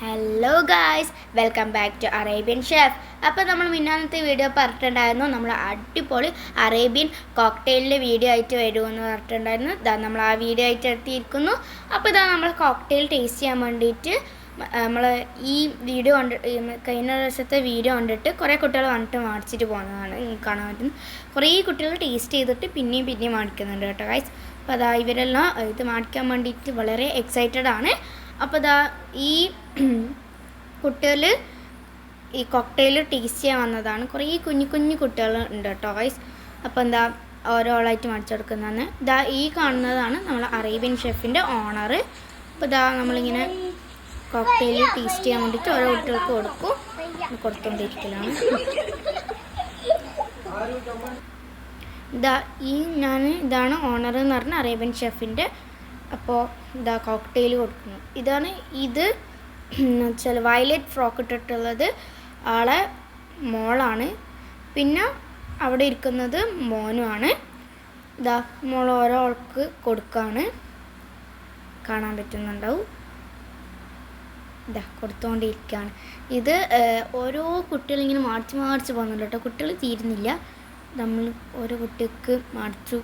Hello guys welcome back to Arabian chef അപ്പോൾ നമ്മൾ മിന്നാന്നത്തെ വീഡിയോ പറഞ്ഞിട്ടുണ്ടായിരുന്നു. നമ്മൾ അടിപൊളി അറേബ്യൻ കോക്ടെയിലിന്റെ വീഡിയോ ആയിട്ട് വരുമെന്ന് പറഞ്ഞിട്ടുണ്ടായിരുന്നു. ഇതാ നമ്മൾ ആ വീഡിയോ ആയിട്ട് എത്തിയിരിക്കുന്നു. അപ്പോൾ ഇതാ നമ്മൾ കോക്ടെയിൽ ടേസ്റ്റ് ചെയ്യാൻ വേണ്ടിയിട്ട് നമ്മൾ ഈ വീഡിയോ കണ്ട് കഴിഞ്ഞ ദിവസത്തെ വീഡിയോ കണ്ടിട്ട് കുറേ കുട്ടികൾ വന്നിട്ട് മേടിച്ചിട്ട് പോകുന്നതാണ്. കാണാൻ പറ്റുന്നത്. കുറേ കുട്ടികൾ ടേസ്റ്റ് ചെയ്തിട്ട് പിന്നെയും പിന്നെയും മേടിക്കുന്നുണ്ട് കേട്ടോ ഗൈസ് അപ്പോൾ അതാ ഇവരെല്ലാം ഇത് മേടിക്കാൻ വേണ്ടിയിട്ട് വളരെ എക്സൈറ്റഡ് ആണ്. അപ്പോൾ ദാ ഈ കുട്ടികൾ ഈ കോക്ടെയിൽ ടേസ്റ്റ് ചെയ്യാൻ വന്നതാണ്. കുറേ കുഞ്ഞു കുഞ്ഞു കുട്ടികൾ ഉണ്ട് ഗൈസ് അപ്പോൾ എന്താ ഓരോളായിട്ട് മേടിച്ചെടുക്കുന്നതാണ് ഇതാ ഈ കാണുന്നതാണ് നമ്മൾ അറേബ്യൻ ഷെഫിന്റെ ഓണർ അപ്പോൾ ഇതാ നമ്മളിങ്ങനെ കോക്ടെയിൽ ടേസ്റ്റ് ചെയ്യാൻ വേണ്ടിയിട്ട് ഓരോ കുട്ടികൾക്ക് കൊടുക്കും. കൊടുത്തുകൊണ്ടിരിക്കലാണ് ഇതാ ഈ ഞാൻ ഇതാണ് ഓണർ എന്ന് പറഞ്ഞ അറേബ്യൻ ഷെഫിന്റെ അപ്പോൾ ഇതാ കോക്ടെയിൽ കൊടുക്കുന്നു. ഇതാണ് ഇത് വെച്ചാൽ വയലറ്റ് ഫ്രോക്ക് ഇട്ടിട്ടുള്ളത് ആളെ മോളാണ്. പിന്നെ അവിടെ ഇരിക്കുന്നത് മോനുമാണ് ഇതാ മോൾ ഓരോ ആൾക്ക് കൊടുക്കാണ്. കാണാൻ പറ്റുന്നുണ്ടാവും. ഇതാ കൊടുത്തുകൊണ്ടിരിക്കുകയാണ് ഇത് ഓരോ കുട്ടികൾ ഇങ്ങനെ മാർച്ച് മാർച്ച് പോകുന്നുണ്ട് കേട്ടോ. കുട്ടികൾ തീരുന്നില്ല. നമ്മൾ ഓരോ കുട്ടികൾക്ക് മാർച്ച്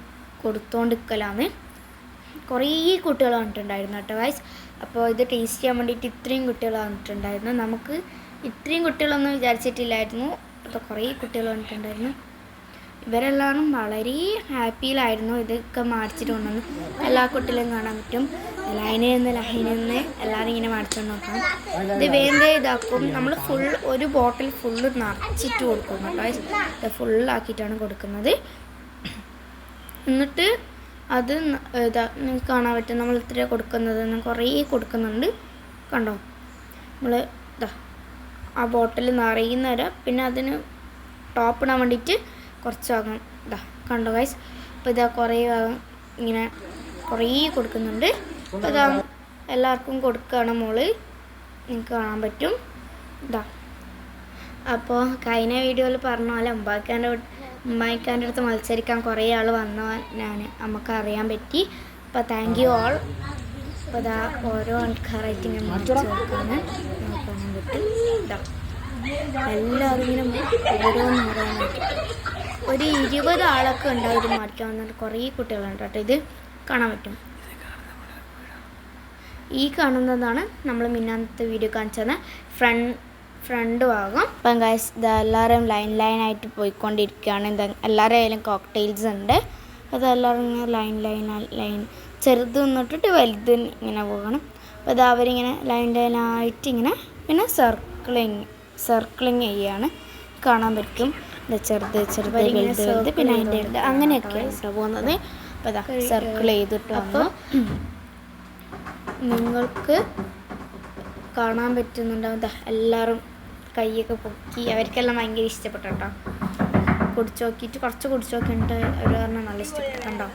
കൊടുത്തോണ്ടിരിക്കലാണ്. കുറേ കുട്ടികൾ വന്നിട്ടുണ്ടായിരുന്നു കേട്ടോ വൈസ് അപ്പോൾ ഇത് ടേസ്റ്റ് ചെയ്യാൻ വേണ്ടിയിട്ട് ഇത്രയും കുട്ടികൾ വന്നിട്ടുണ്ടായിരുന്നു. നമുക്ക് ഇത്രയും കുട്ടികളൊന്നും വിചാരിച്ചിട്ടില്ലായിരുന്നു. അപ്പോൾ കുറേ കുട്ടികൾ വന്നിട്ടുണ്ടായിരുന്നു. ഇവരെല്ലാം വളരെ ഹാപ്പിയിലായിരുന്നു ഇതൊക്കെ മാടിച്ചിട്ട് കൊണ്ടുവന്ന്. എല്ലാ കുട്ടികളും കാണാൻ പറ്റും. ലൈനിൽ നിന്ന് ലൈനിൽ നിന്ന് എല്ലാവരും ഇങ്ങനെ മാടിച്ചുകൊണ്ട് നോക്കാം. ഇത് വേറെ ഇതാക്കും. നമ്മൾ ഫുൾ ഒരു ബോട്ടിൽ ഫുള്ള് നിറച്ചിട്ട് കൊടുക്കും കേട്ടോ ഫുള്ളാക്കിയിട്ടാണ് കൊടുക്കുന്നത്. എന്നിട്ട് അത് ഇതാ നിങ്ങൾക്ക് കാണാൻ പറ്റും. നമ്മൾ ഇത്ര കൊടുക്കുന്നത് കുറേ കൊടുക്കുന്നുണ്ട്. കണ്ടോ? നമ്മൾ ഇതാ ആ ബോട്ടിൽ നിറയുന്നവരെ പിന്നെ അതിന് ടോപ്പ് ഇടാൻ വേണ്ടിയിട്ട് കുറച്ച് ഭാഗം ഇതാ കണ്ടോ ഗൈസ് അപ്പോൾ ഇതാ കുറേ ഭാഗം ഇങ്ങനെ കുറേ കൊടുക്കുന്നുണ്ട്. ഇതാ എല്ലാവർക്കും കൊടുക്കുകയാണ് മോൾ. നിങ്ങൾക്ക് കാണാൻ പറ്റും. ഇതാ. അപ്പോൾ കഴിഞ്ഞ വീഡിയോയിൽ പറഞ്ഞ പോലെ ഉമ്മാക്കാന്റെ ഉമ്മായിക്കാന്റെ അടുത്ത് മത്സരിക്കാൻ കുറേ ആൾ വന്ന ഞാൻ നമുക്ക് അറിയാൻ പറ്റി. അപ്പോൾ താങ്ക് യു ഓൾ അപ്പോൾ അതാ ഓരോ ആൾക്കാരായിട്ട് ഇങ്ങനെ മറിച്ച് നോക്കാണ്. കാണാൻ പറ്റും എല്ലാവരും ഇങ്ങനെ ഓരോന്ന് ഓരോന്നായിട്ട്. ഒരു ഇരുപത് ആളൊക്കെ ഉണ്ടാവും മാറ്റാൻ വന്നിട്ട്. കുറേ കുട്ടികളുണ്ട് കേട്ടോ. ഇത് കാണാൻ പറ്റും. ഈ കാണുന്നതാണ് നമ്മൾ മിന്നാന്നത്തെ വീഡിയോ കാണിച്ചത്. ഫ്രണ്ട് ഫ്രണ്ട് ഭാഗം അപ്പം ഗൈസ് ഇത് എല്ലാവരും ലൈൻ ലൈനായിട്ട് പോയിക്കൊണ്ടിരിക്കുകയാണ്. എന്താ എല്ലാവരുടെ കയ്യിലും കോക്ടെയിൽസ് ഉണ്ട് അതെല്ലാവരും ഇങ്ങനെ ലൈൻ ലൈൻ ലൈൻ ചെറുത് നിന്നിട്ടിട്ട് വലുത് ഇങ്ങനെ പോകണം. അപ്പോൾ അത് അവരിങ്ങനെ ലൈൻ ലൈനായിട്ട് ഇങ്ങനെ പിന്നെ സർക്കിളിങ് സർക്കിളിങ് ചെയ്യാണ്. കാണാൻ പറ്റും. ഇത് ചെറുത് ചെറുത് വലുത് വലുത് പിന്നെ അതിന്റെ വലുത് അങ്ങനെയൊക്കെയാണ് പോകുന്നത്. അപ്പോൾ ഇതാ സർക്കിൾ ചെയ്തിട്ട് അപ്പോൾ നിങ്ങൾക്ക് കാണാൻ പറ്റുന്നുണ്ടാവും. എല്ലാവരും കൈയൊക്കെ പൊക്കി അവർക്കെല്ലാം ഭയങ്കര ഇഷ്ടപ്പെട്ടു? കേട്ടോ കുടിച്ചു നോക്കിയിട്ട് കുറച്ച് കുടിച്ചു നോക്കിയിട്ട് അവർ പറഞ്ഞാൽ നല്ല ഇഷ്ടപ്പെട്ടു. കണ്ടോ?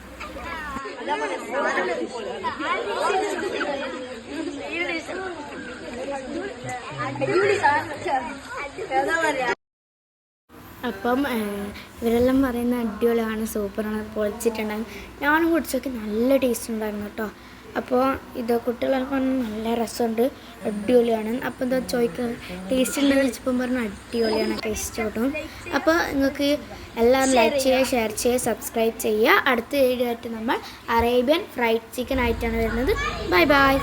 അപ്പം ഇവരെല്ലാം പറയുന്ന അടിപൊളിയാണ് സൂപ്പറാണ് പൊളിച്ചിട്ടുണ്ടായിരുന്നു ഞാനും കുടിച്ചൊക്കെ നല്ല ടേസ്റ്റ് ഉണ്ടായിരുന്നു കേട്ടോ. അപ്പോൾ ഇത് കുട്ടികളൊക്കെ നല്ല രസമുണ്ട്. അടിപൊളിയാണ്. അപ്പോൾ എന്താ ചോദിക്കുന്നത് ടേസ്റ്റ് ഉണ്ടെന്ന് വെച്ചപ്പം പറഞ്ഞു അടിപൊളിയാണ്. ടേസ്റ്റ് കിട്ടും. അപ്പോൾ നിങ്ങൾക്ക് എല്ലാവരും ലൈക്ക് ചെയ്യുക ഷെയർ ചെയ്യുക സബ്സ്ക്രൈബ് ചെയ്യുക. അടുത്ത വീഡിയോ ആയിട്ട് നമ്മൾ അറേബ്യൻ ഫ്രൈഡ് ചിക്കൻ ആയിട്ടാണ് വരുന്നത്. Bye bye